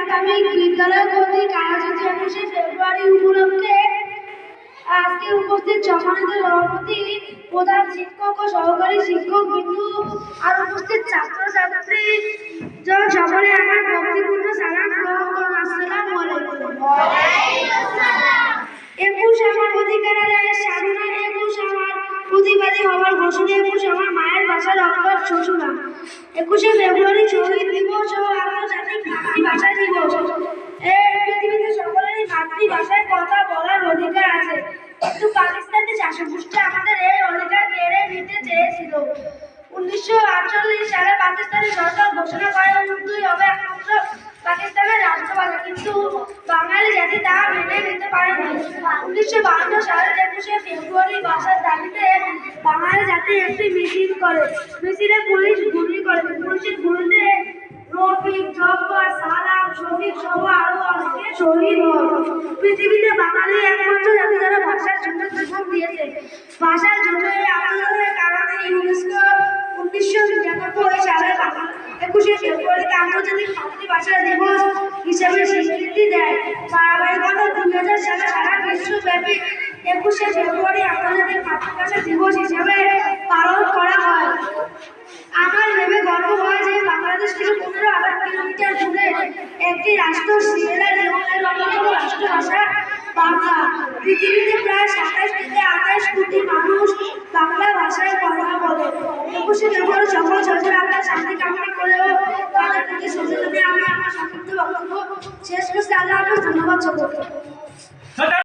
প্রাথমিক বিদ্যালয় কর্তৃক আয়োজিত একুশে ফেব্রুয়ারি উপলক্ষে আজকে উপস্থিত সম্মানিত সভাপতি, প্রধান শিক্ষক ও সহকারী শিক্ষক বিন্দু আর উপস্থিত ছাত্র ছাত্রী জন সকলে ভাষার অক্ষর শ্বশুরা একুশে ফেব্রুয়ারি শহীদ দিবস ও আন্তর্জাতিক মাতৃভাষা দিবস। এই পৃথিবীতে সকলেরই মাতৃভাষায় কথা বলার অধিকার আছে। কিন্তু পাকিস্তানি শাসকগোষ্ঠী আমাদের এই অধিকার কেড়ে নিতে চেয়েছিল। উনিশশো আটচল্লিশ সালে পাকিস্তানি সরকার ঘোষণা করে উর্দুই হবে একমাত্র পাকিস্তানের রাষ্ট্রভাষা। কিন্তু বাঙালি জাতি তা মেনে নিতে পারেনি। উনিশশো বাহান্ন সালের একুশে ফেব্রুয়ারি বাঙালি জাতি একটি মিছিল করে। মিছিলে পুলিশ গুলি করে। পুলিশের গুলিতে রফিক, জব্বার, সালাম, শফিক সহ আরও অনেকে শহীদ হয় পৃথিবীতে বাঙালি একমাত্র জাতি যারা ভাষার জন্য জীবন দিয়েছে। ভাষার জন্য এই আন্দোলনের কারণে ইউনেস্কো উনিশশো নিরানব্বই সালে একুশে ফেব্রুয়ারিতে আন্তর্জাতিক মাতৃভাষা দিবস হিসেবে স্বীকৃতি দেয়। ধারাবাহিকতা দুই হাজার সালে সারা বিশ্বব্যাপী একুশে ফেব্রুয়ারি আন্তর্জাতিক মাতৃভাষা দিবস হিসেবে পালন করা হয়। আমার ভেবে গর্ব হয় যে বাংলাদেশ থেকে পনেরো হাজার কিলোমিটার দূরে একটি রাষ্ট্র সিরিয়াল এবং অন্যতম রাষ্ট্রভাষা বাংলা। পৃথিবীতে প্রায় সাতাশ থেকে আঠাশ কোটি মানুষ বাংলা ভাষায় কথা বলে একুশে ফেব্রুয়ারি সকল সরকার আমরা শান্তি কামনা করেও তাদের প্রতি সচেতনে আমি আমার সংক্ষিপ্ত বক্তব্য শেষ করছি। আল্লাহ হাফেজ, ধন্যবাদ সকলকে।